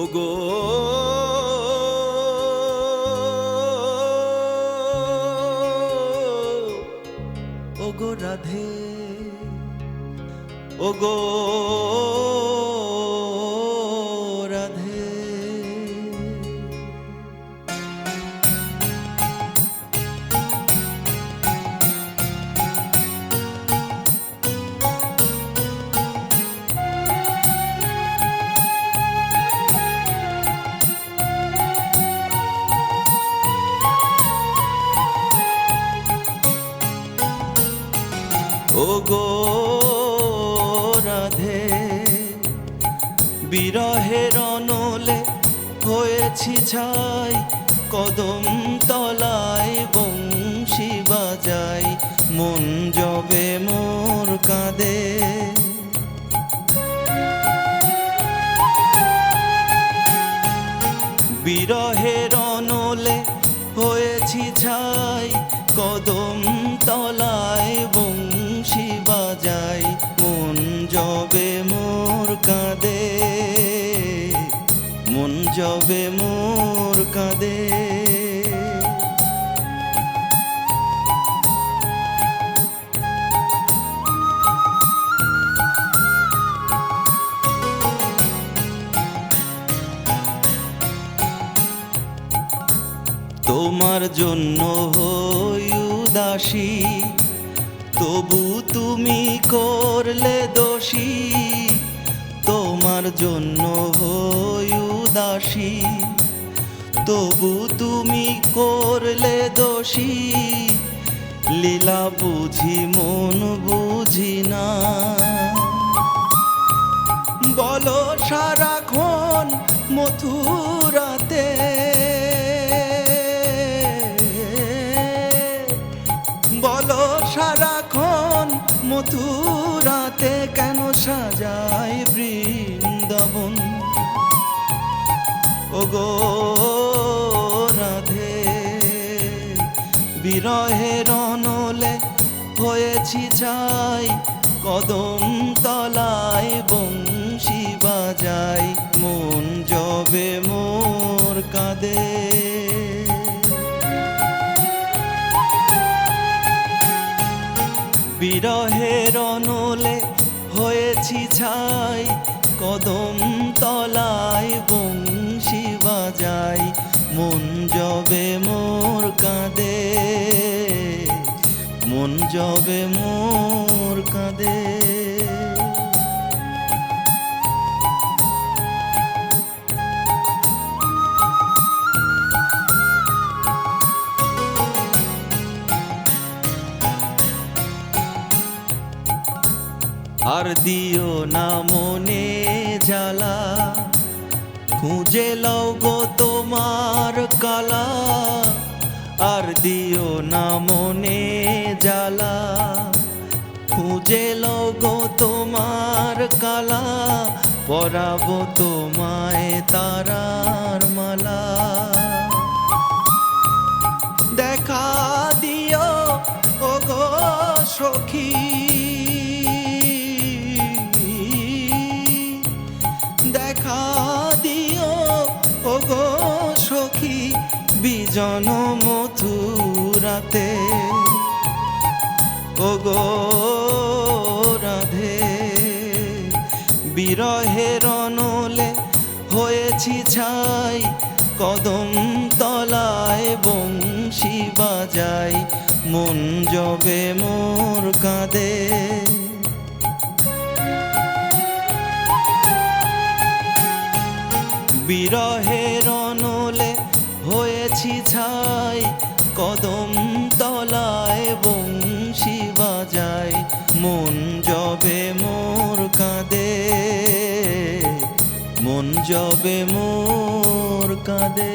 ওগো। ওগো রাধে ওগো। ওগো রাধে বিরহের অনলে হয়েছি ছাই, কদম তলায় বংশী বাজাই, মন জবে মোর কাঁদে। বিরহের অনলে হয়েছি ছাই, কদম মোর কাঁদে। তোমার জন্য হই উদাসী তবু তুমি করলে দোষী। তোমার জন্য হই উদাসী। তবু তুমি করলে দোষী। লীলা বুঝি, মন বুঝি না। বলো সারাক্ষণ মথুরাতে। বলো সারাক্ষণ মথুরাতে কেন সাজায় বৃন্দাবন? ওগো হয়েছি চাই কদম তলায় বংশী বাজাই, মন জবে মোর কাঁদে। বিরহের অনলে হয়েছি ছাই কদম জবে মোর কাঁদে। আর দিও না মনে জ্বালা, খুঁজে লও গো তোমার কালা। আর দিও না মনে জ্বালা, খুঁজে লও গো তোমার কালা, পরাবো তোমায় তারার মালা। দেখা দিও ও সখী। দেখা দিও ও গো সখী, বিজন মথুরাতে। ও গো রাধে। বিরহের অনলে হয়েছি ছাই, কদম তলায় বংশী বাজাই, মন জবে মোর কাঁদে। বিরহের অনলে হয়েছি ছাই, কদম মন জবে মোর কাঁদে। মন জবে মোর কাঁদে।